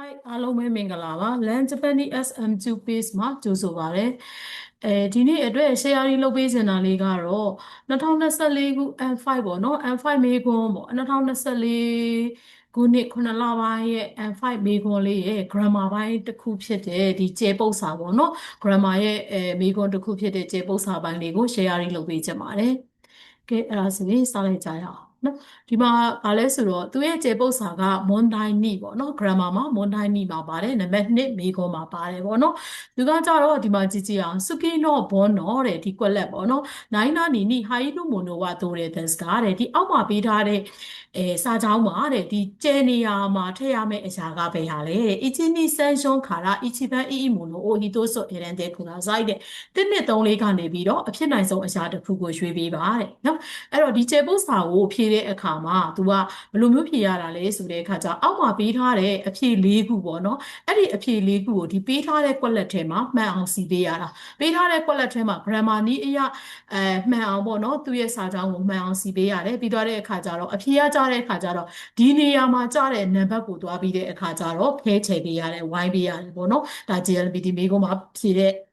Hi အားလုံးပဲမင်္ဂလာပါ Land Japanese SM2 page မှာကြိုဆိုပါရစေ။အဲဒီနေ့အတွက် share ရေးလုပ်ပေးစင်တာလေးကတော့2024ခု M5 ပေါ့နော် M5 မေခွန်းပေါ့2024ခုနှစ်9လပိုင်းရဲ့ M5 မေခွန်းလေးရဲ့ grammar ပိုင်းတစ်ခုဖြစ်တဲ့ဒီကျေပု္ပ္ပစာပေါ့နော် grammar ရဲ့အဲမေခွန်းတစ်ခုဖြစ်တဲ့ကျေပု္ပ္ပစာပိုင်းလေးကို share ရေးလုပ်ပေးချင်ပါတယ်။ကဲအဲ့ဒါဆိုရင်စလိုက်ကြရအောင် နော်ဒီမှာဗာလဲဆိုတော့သူရဲ့ကျေပု္ပ္ပစာကမွန်တိုင်းနီပေါ့နော် grammar မှာမွန်တိုင်းနီမှာပါတယ်နံပါတ်1မေခွန်းမှာပါတယ်ပေါ့နော်သူကကြတော့ဒီမှာကြည့်ကြည့်အောင်စုကိနောဘောနောတဲ့ဒီကွက်လက်ပေါ့နော်နိုင်နာနီနီဟိုင်နုမွန်နိုဝတိုတဲ့ this ကတဲ့ဒီအောက်မှာပေးထားတဲ့အဲစာကြောင်းမှာတဲ့ဒီကျဲနေရာမှာထည့်ရမယ့်အရာကဘယ်ဟာလဲတဲ့ ichini session ခါရာ ichiban ii mono o hito so erande kuna sai တဲ့တစ်နှစ်သုံးလေးကနေပြီးတော့အဖြစ်နိုင်ဆုံးအရာတစ်ခုကိုရွေးပေးပါတဲ့နော်အဲ့တော့ဒီကျေပု္ပ္ပစာကိုဖြည့်တဲ့အခါမှာ तू ကဘယ်လိုမျိုးဖြေရတာလဲဆိုတဲ့အခါကျအောက်မှာပေးထားတဲ့အဖြေ၄ခုပေါ့နော်အဲ့ဒီအဖြေ၄ခုကိုဒီပေးထားတဲ့ကွက်လက်ထဲမှာမှန်အောင်စီပေးရတာပေးထားတဲ့ကွက်လက်ထဲမှာ grammar နည်းအရအဲမှန်အောင်ပေါ့နော်သူ့ရဲ့စာကြောင်းကိုမှန်အောင်စီပေးရတယ်ပြီးတော့တဲ့အခါကျတော့အဖြေရကြတဲ့အခါကျတော့ဒီနေရာမှာကြတဲ့နံပါတ်ကိုသွားပြီးတဲ့အခါကျတော့ဖဲချယ်ပေးရတယ်ဝိုင်းပေးရတယ်ပေါ့နော်ဒါ GLBT မေးခွန်းမှာဖြေတဲ့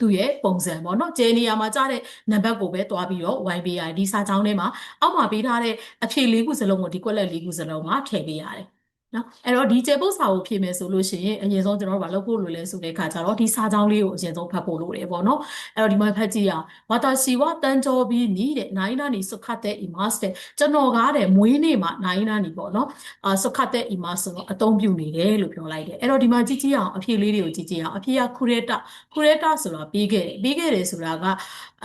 သူ့ရဲ့ပုံစံပေါ့နော်ဂျယ်နေရာမှာကြားတဲ့နံပါတ်ကိုပဲတွားပြီးတော့ဝိုင်းပေးရတယ်ဒီစာကြောင်းထဲမှာအောက်မှာပေးထားတဲ့အဖြေလေးခုစလုံးကိုဒီကွက်လက်လေးခုစလုံးမှာထည့်ပေးရတယ် နော်အဲ့တော့ဒီကျေပုတ်စာကိုဖြည့်မယ်ဆိုလို့ရှိရင်အရင်ဆုံးကျွန်တော်တို့ဘာလုပ်ဖို့လိုလဲဆိုတဲ့အခါကျတော့ဒီစာကြောင်းလေးကိုအရင်ဆုံးဖတ်ဖို့လိုတယ်ပေါ့နော်အဲ့တော့ဒီမှာဖတ်ကြည့်ရအောင်ဝါတာရှိဝတန်ကြောပြီးနီးတဲ့နိုင်နာနီစုခတ်တဲ့ imas တဲ့ကျွန်တော်ကားတဲ့မွေးနေ့မှာနိုင်နာနီပေါ့နော်အာစုခတ်တဲ့ imas ဆိုတော့အသုံးပြုနေတယ်လို့ပြောလိုက်တယ်အဲ့တော့ဒီမှာကြည့်ကြည့်အောင်အဖြေလေးတွေကိုကြည့်ကြည့်အောင်အဖြေကခူရဲတာခူရဲတာဆိုတာပြီးခဲ့တယ်ပြီးခဲ့တယ်ဆိုတာက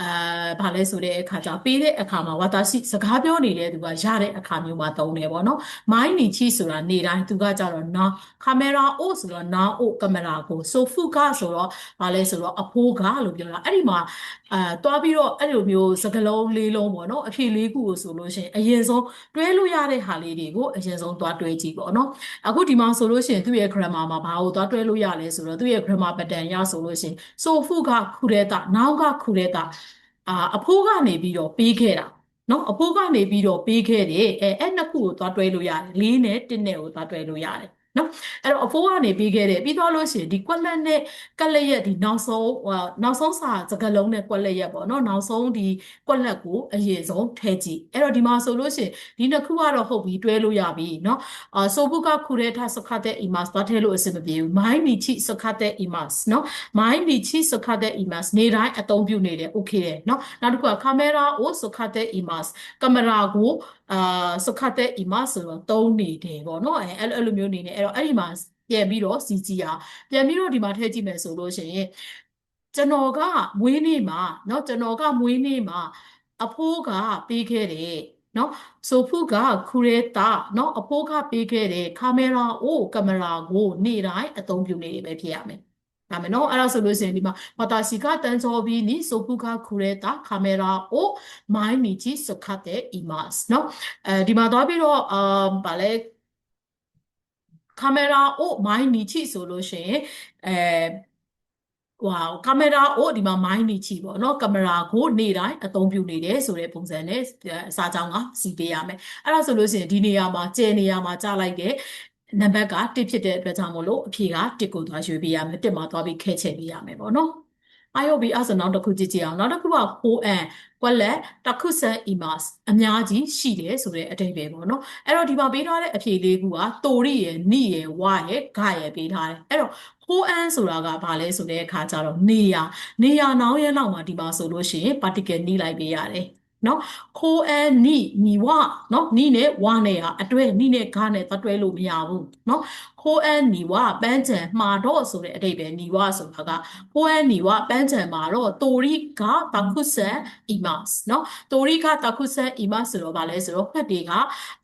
အာဘာလဲဆိုတဲ့အခါကျပေးတဲ့အခါမှာဝါတာရှိစကားပြောနေတဲ့သူကရတဲ့အခါမျိုးမှာသုံးတယ်ပေါ့နော်မိုင်းနီချီဆိုတာနေတိုင်းသူကကြတော့နာကင်မရာအိုဆိုတော့နာအိုကင်မရာကိုဆိုဖုကဆိုတော့ဘာလဲဆိုတော့အဖိုးကလို့ပြောတာအဲ့ဒီမှာအာတွားပြီးတော့အဲ့လိုမျိုးစကလုံးလေးလုံးပေါ့နော်အဖြေလေးခုကိုဆိုလို့ရှိရင်အရင်ဆုံးတွဲလို့ရတဲ့ဟာလေးတွေကိုအရင်ဆုံးတွားတွဲကြည့်ပေါ့နော်အခုဒီမှာဆိုလို့ရှိရင်သူ့ရဲ့ grammar မှာဘာကိုတွားတွဲလို့ရလဲဆိုတော့သူ့ရဲ့ grammar pattern ရဆိုလို့ရှိရင်ဆိုဖုကခုရဲတာနောက်ကခုရဲတာအာအဖိုးကနေပြီးတော့ပေးခဲ့တာ နော်အဖိုးကနေပြီးတော့ပေးခဲ့တယ်အဲအဲ့နှစ်ခုကိုသွားတွဲလို့ရတယ်လေးနဲ့တစ်နဲ့ကိုသွားတွဲလို့ရတယ် နော်အဲ့တော့အဖိုးကနေပြီးခဲ့တယ်ပြီးတော့လို့ရှိရင်ဒီကွက်လက်နဲ့ကက်လက်ရက်ဒီနောက်ဆုံးနောက်ဆုံးစာစကားလုံးနဲ့ကွက်လက်ရက်ပေါ့နော်နောက်ဆုံးဒီကွက်လက်ကိုအရင်ဆုံးထည့်ကြည့်အဲ့တော့ဒီမှာဆိုလို့ရှိရင်ဒီနှစ်ခုကတော့ဟုတ်ပြီတွဲလို့ရပြီနော်အာဆိုဘုကခုရဲထစခတဲ့ imas သွားထည့်လို့အဆင်မပြေဘူးမိုင်းမီချီစခတဲ့ imas နော်မိုင်းမီချီစခတဲ့ imas နေတိုင်းအသုံးပြုနေတယ် okay တယ်နော်နောက်တစ်ခုကကင်မရာကိုစခတဲ့ imas ကင်မရာကိုအာစခတဲ့ imas ဆိုတော့သုံးနေတယ်ပေါ့နော်အဲအဲ့လိုမျိုးနေနေအဲ့တော့အဲ့ဒီမှာပြန်ပြီးတော့စီကြည့်အောင်ပြန်ပြီးတော့ဒီမှာထည့်ကြည့်မယ်ဆိုလို့ရှိရင်ကျွန်တော်ကမွေးနေ့မှာเนาะကျွန်တော်ကမွေးနေ့မှာအဖိုးကပေးခဲ့တယ်နော်ဆိုဖုကခူရဲတာနော်အဖိုးကပေးခဲ့တဲ့ကာမရာအိုကင်မရာကိုနေ့တိုင်းအသုံးပြုနေရပဲဖြစ်ရမယ်ဒါမယ်နော်အဲ့ဒါဆိုလို့ရှိရင်ဒီမှာဝတာစီကတန်စောပြီးနီဆိုဖုကခူရဲတာကာမရာအိုမိုင်းနီကြီးစခတ်တဲ့အီမတ်နော်အဲဒီမှာသွားပြီးတော့အာဗာလဲ ကာမရာအိုမိုင်းနီချီဆိုလို့ရှိရင်အဲဟိုကင်မရာကိုဒီမှာ mind နေချီပေါ့နော်ကင်မရာကိုနေ့တိုင်းအသုံးပြုနေတယ်ဆိုတဲ့ပုံစံနဲ့အစားကြောင်းကစီပေးရမယ်အဲ့ဒါဆိုလို့ရှိရင်ဒီနေရာမှာကျဲနေရာမှာကြားလိုက်တဲ့နံပါတ်က1ဖြစ်တဲ့အတွက်ကြောင့်မို့လို့အဖြေက1ကိုသွားရွေးပေးရမယ်1မှာသွားပြီးခဲချက်ပေးရမယ်ပေါ့နော် အာယောဘီအဲ့ဆိုနောက်တစ်ခုကြည့်ကြည့်အောင်နောက်တစ်ခုက 4n ကွက်လက်တခုဆန် imas အများကြီးရှိတယ်ဆိုတဲ့အတိတ်ပဲပေါ့နော်အဲ့တော့ဒီမှာပေးထားတဲ့အဖြေလေးခုကတိုရီရယ်နိရယ်ဝရယ်ဂရယ်ပေးထားတယ်အဲ့တော့ 4n ဆိုတာကဘာလဲဆိုတဲ့အခါကျတော့နေရနေရနောင်းရဲနောက်မှာဒီမှာဆိုလို့ရှိရင် particle နှိလိုက်ပေးရတယ် နော်ခိုးအဲနိညီဝနော်နိနဲ့ဝနဲ့ဟာအတွဲနိနဲ့ဂနဲ့တွဲလို့မရဘူးနော်ခိုးအဲညီဝပန်းချံမှာတော့ဆိုတဲ့အဓိပ္ပာယ်ညီဝဆိုတာကခိုးအဲညီဝပန်းချံမှာတော့တိုရိကတခုဆန်အီမတ်နော်တိုရိကတခုဆန်အီမတ်ဆိုတော့ဗာလဲဆိုတော့ဖတ်တွေက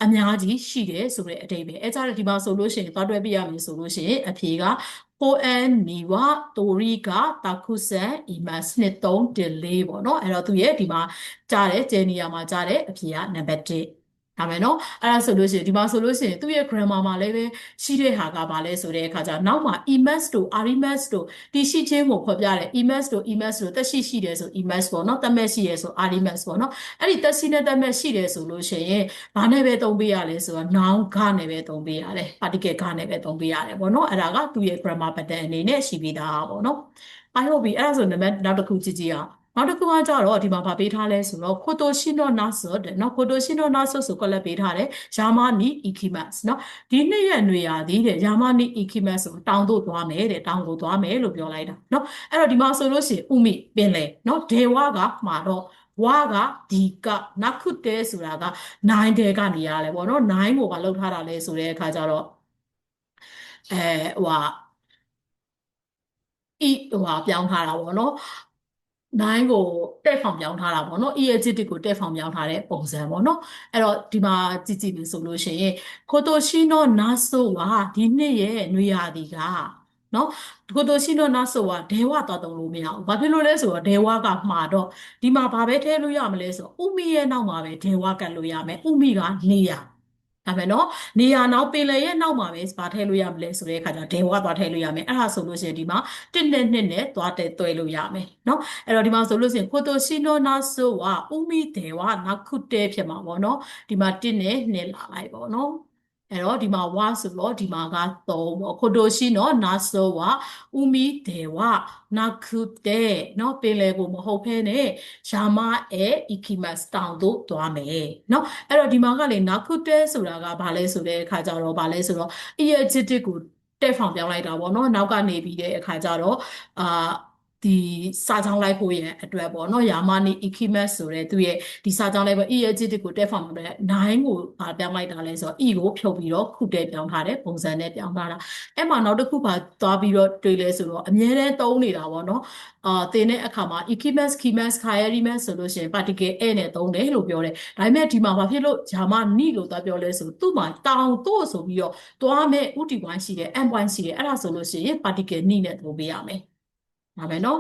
အများကြီးရှိတယ်ဆိုတဲ့အဓိပ္ပာယ်အဲကြတော့ဒီမှာဆိုလို့ရှိရင်တွဲပြရမယ်ဆိုလို့ရှိရင်အဖြေက 4n နီဝတိုရီကတာခုဆန် imas နှစ်3 delay ပေါ့နော်အဲ့တော့သူရဲ့ဒီမှာကြားတဲ့ဂျယ်နီယာမှာကြားတဲ့အဖြေကနံပါတ်1 ဒါမယ်နော်အဲ့ဒါဆိုလို့ရှိရင်ဒီမှာဆိုလို့ရှိရင်သူ့ရဲ့ grammar မှာလည်းပဲရှိတဲ့ဟာကဘာလဲဆိုတဲ့အခါကျတော့နောက်မှာ emas တို့ arimas တို့ဒီရှိချင်းကိုဖော်ပြတယ် emas တို့ emas တို့တက်ရှိရှိတယ်ဆို emas ပေါ့နော်တက်မဲ့ရှိတယ်ဆို arimas ပေါ့နော်အဲ့ဒီတက်ရှိနဲ့တက်မဲ့ရှိတယ်ဆိုလို့ရှိရင်ဘာနဲ့ပဲသုံးပေးရလဲဆိုတော့ noun ကနဲ့ပဲသုံးပေးရတယ် particle ကနဲ့ပဲသုံးပေးရတယ်ပေါ့နော်အဲ့ဒါကသူ့ရဲ့ grammar pattern အနေနဲ့ရှိပြီးသားပေါ့နော် I hope အဲ့ဒါဆိုနံပါတ်နောက်တစ်ခုကြည့်ကြည့်အောင် နောက်တစ်ခုကကြတော့ဒီမှာဗာပေးထားလဲဆိုတော့ Kotoshino Naso တဲ့နော် Kotoshino Naso ဆိုကလည်းပေးထားတယ် Yamani Ikimas နော်ဒီနှစ်ရဲ့ຫນွေရာသီတဲ့ Yamani Ikimas ဆိုတောင်တို့သွားမယ်တဲ့တောင်ကိုသွားမယ်လို့ပြောလိုက်တာနော်အဲ့တော့ဒီမှာဆိုလို့ရှိရင်ဥမိပင်လေနော်ဒေဝကမှာတော့ဝါကဒီကနခုတဲဆိုတာက9တဲကနေရလဲပေါ့နော်9ကိုပါလောက်ထားတာလဲဆိုတဲ့အခါကျတော့အဲဟိုဟာဤဟိုဟာပြောင်းထားတာပေါ့နော် 9ကိုတက်ဖောင်ပြောင်းထားတာပေါ့နော် EAGT ကိုတက်ဖောင်ပြောင်းထားတဲ့ပုံစံပေါ့နော်အဲ့တော့ဒီမှာကြည့်ကြည့်လို့ဆိုလို့ရှိရင်ကိုတိုရှိနိုနာဆိုကဒီနှစ်ရဲ့နွေရာသီကနော်ကိုတိုရှိနိုနာဆိုကဒဲဝသွားတုံးလို့မရဘူးဘာဖြစ်လို့လဲဆိုတော့ဒဲဝကမှာတော့ဒီမှာဘာပဲထည့်လို့ရမလဲဆိုတော့ဥမီရဲ့နောက်မှာပဲဒဲဝကတ်လို့ရမယ်ဥမီကနေရ ဒါပဲเนาะနေရာနောက်ပင်လယ်ရဲ့နောက်မှာပဲဗာထည့်လို့ရမလဲဆိုတဲ့အခါကျတော့ဒေဝသွားထည့်လို့ရမယ်အဲ့ဒါဆိုလို့ရှိရင်ဒီမှာတစ်နဲ့နှစ်နဲ့သွားတဲ့တွဲလို့ရမယ်เนาะအဲ့တော့ဒီမှာဆိုလို့ရှိရင်ကိုတိုရှိနိုနာဆိုဝဥမီဒေဝနောက်ခုတဲဖြစ်မှာပေါ့เนาะဒီမှာတစ်နဲ့နှစ်လာလိုက်ပေါ့เนาะ အဲ့တော့ဒီမှာဝါဆိုတော့ဒီမှာက3ပေါ့ခိုတိုရှိနော်နာဆိုဝဥမီဒေဝနာခုတဲနော်ပင်လေကိုမဟုတ်ဖဲနဲ့ယာမအဲအီကီမတ်တောင်တို့သွားမယ်နော်အဲ့တော့ဒီမှာကလေနာခုတဲဆိုတာကဘာလဲဆိုတဲ့အခါကျတော့ဘာလဲဆိုတော့ energetic ကိုတက်ဖောင်ပြောင်းလိုက်တာပေါ့နော်နောက်ကနေပြီးတဲ့အခါကျတော့အာ ဒီစာကြောင်းလိုက်ဖို့ရဲ့အတွက်ပေါ့နော်ယာမနီ ikimas ဆိုတဲ့သူရဲ့ဒီစာကြောင်းလိုက်ပေါ့ EAGT ကိုတက်ဖောင်တဲ့9ကိုပါပြောင်းလိုက်တာလဲဆိုတော့ E ကိုဖြုတ်ပြီးတော့ခုတက်ပြောင်းထားတဲ့ပုံစံနဲ့ပြောင်းထားတာအဲ့မှာနောက်တစ်ခုပါသွားပြီးတော့တွေ့လဲဆိုတော့အမြဲတမ်းသုံးနေတာပေါ့နော်အာသင်တဲ့အခါမှာ ikimas kimas khayarimas ဆိုလို့ရှိရင် particle a နဲ့သုံးတယ်လို့ပြောတယ်ဒါပေမဲ့ဒီမှာဘာဖြစ်လို့ယာမနီလို့သွားပြောလဲဆိုသူ့မှာတောင်တို့ဆိုပြီးတော့သွားမဲ့ဥတီ point ရှိတယ် m point ရှိတယ်အဲ့ဒါဆိုလို့ရှိရင် particle နီနဲ့သုံးပေးရမယ် ဒါပဲเนาะ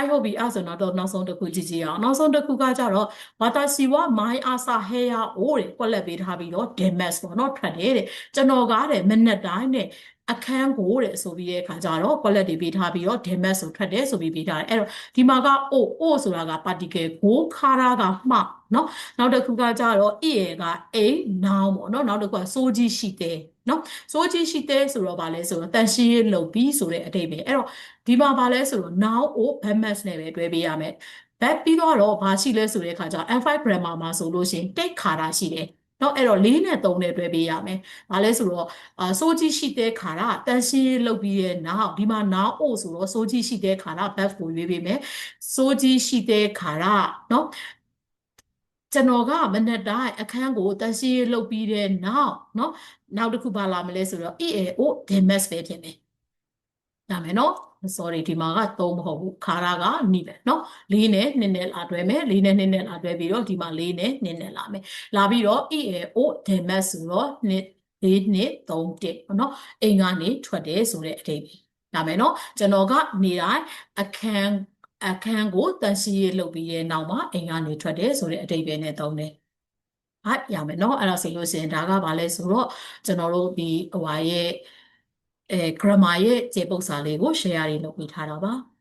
I hope ဒီအဲ့ဆိုတော့နောက်ဆုံးတစ်ခုကြည့်ကြည့်အောင်နောက်ဆုံးတစ်ခုကကြတော့ဝါတာစီဝမိုင်းအာဆာဟဲယာအိုးတဲ့ကွက်လက်ပေးထားပြီးတော့ demas ပေါ့နော်ထွက်တယ်တဲ့ကျွန်တော်ကားတဲ့မနက်တိုင်းတဲ့အခန်းကိုတဲ့ဆိုပြီးတဲ့အခါကျတော့ quality ပေးထားပြီးတော့ demas ဆိုထွက်တယ်ဆိုပြီးပေးထားတယ်အဲ့တော့ဒီမှာက o o ဆိုတာက particle ကိုခါရာကမှเนาะနောက်တစ်ခုကကြတော့ e က a noun ပေါ့เนาะနောက်တစ်ခုကစိုးကြီးရှိတယ် နော်စိုးကြီးရှိတဲ့ဆိုတော့ဗာလဲဆိုတော့တန်ရှင်းရေးလုပ်ပြီးဆိုတဲ့အတိတ်ပဲအဲ့တော့ဒီမှာဗာလဲဆိုတော့ now o bamas နဲ့ပဲတွဲပေးရမယ် back ပြီးတော့ဗာရှိလဲဆိုတဲ့အခါကျ f5 grammar မှာဆိုလို့ရှိရင် take ခါတာရှိတယ်နော်အဲ့တော့၄နဲ့၃နဲ့တွဲပေးရမယ်။ဒါလဲဆိုတော့အာစိုးကြီးရှိတဲ့ခါတာတန်ရှင်းရေးလုပ်ပြီးရဲ့နောက်ဒီမှာ now o ဆိုတော့စိုးကြီးရှိတဲ့ခါတာ back ကိုရွေးပေးမယ်။စိုးကြီးရှိတဲ့ခါတာနော် ကျွန်တော်ကမနက်တိုင်းအခန်းကိုတန်ရှင်းလုပ်ပြီးတဲ့နောက်เนาะနောက်တစ်ခုပါလာမလဲဆိုတော့ EAO demas ပဲဖြစ်မယ်။ဒါမယ်เนาะ sorry ဒီမှာက3မဟုတ်ဘူးခါရာကနိပဲเนาะ4နဲ့2နဲ့လာတွဲမယ်4နဲ့2နဲ့လာတွဲပြီးတော့ဒီမှာ4နဲ့2နဲ့လာမယ်လာပြီးတော့ EAO demas ဆိုတော့2 4နှစ်3တစ်เนาะအိမ်ကနေထွက်တယ်ဆိုတဲ့အဓိပ္ပာယ်ဒါမယ်เนาะကျွန်တော်ကနေတိုင်းအခန်း အခန်းကိုတန်ရှင်းရေးလုပ်ပြီးတဲ့နောက်မှာအိမ်ကနေထွက်တယ်ဆိုတဲ့အဓိပ္ပာယ်နဲ့သုံးတယ်။ဟာရမယ်နော်အဲ့ဒါဆိုလို့ရှိရင်ဒါကဘာလဲဆိုတော့ကျွန်တော်တို့ဒီဟိုဟာရဲ့အဲ grammar ရဲ့ကျေပုတ်စာလေးကို share ရေးလုပ်ပေးထားတာပါ။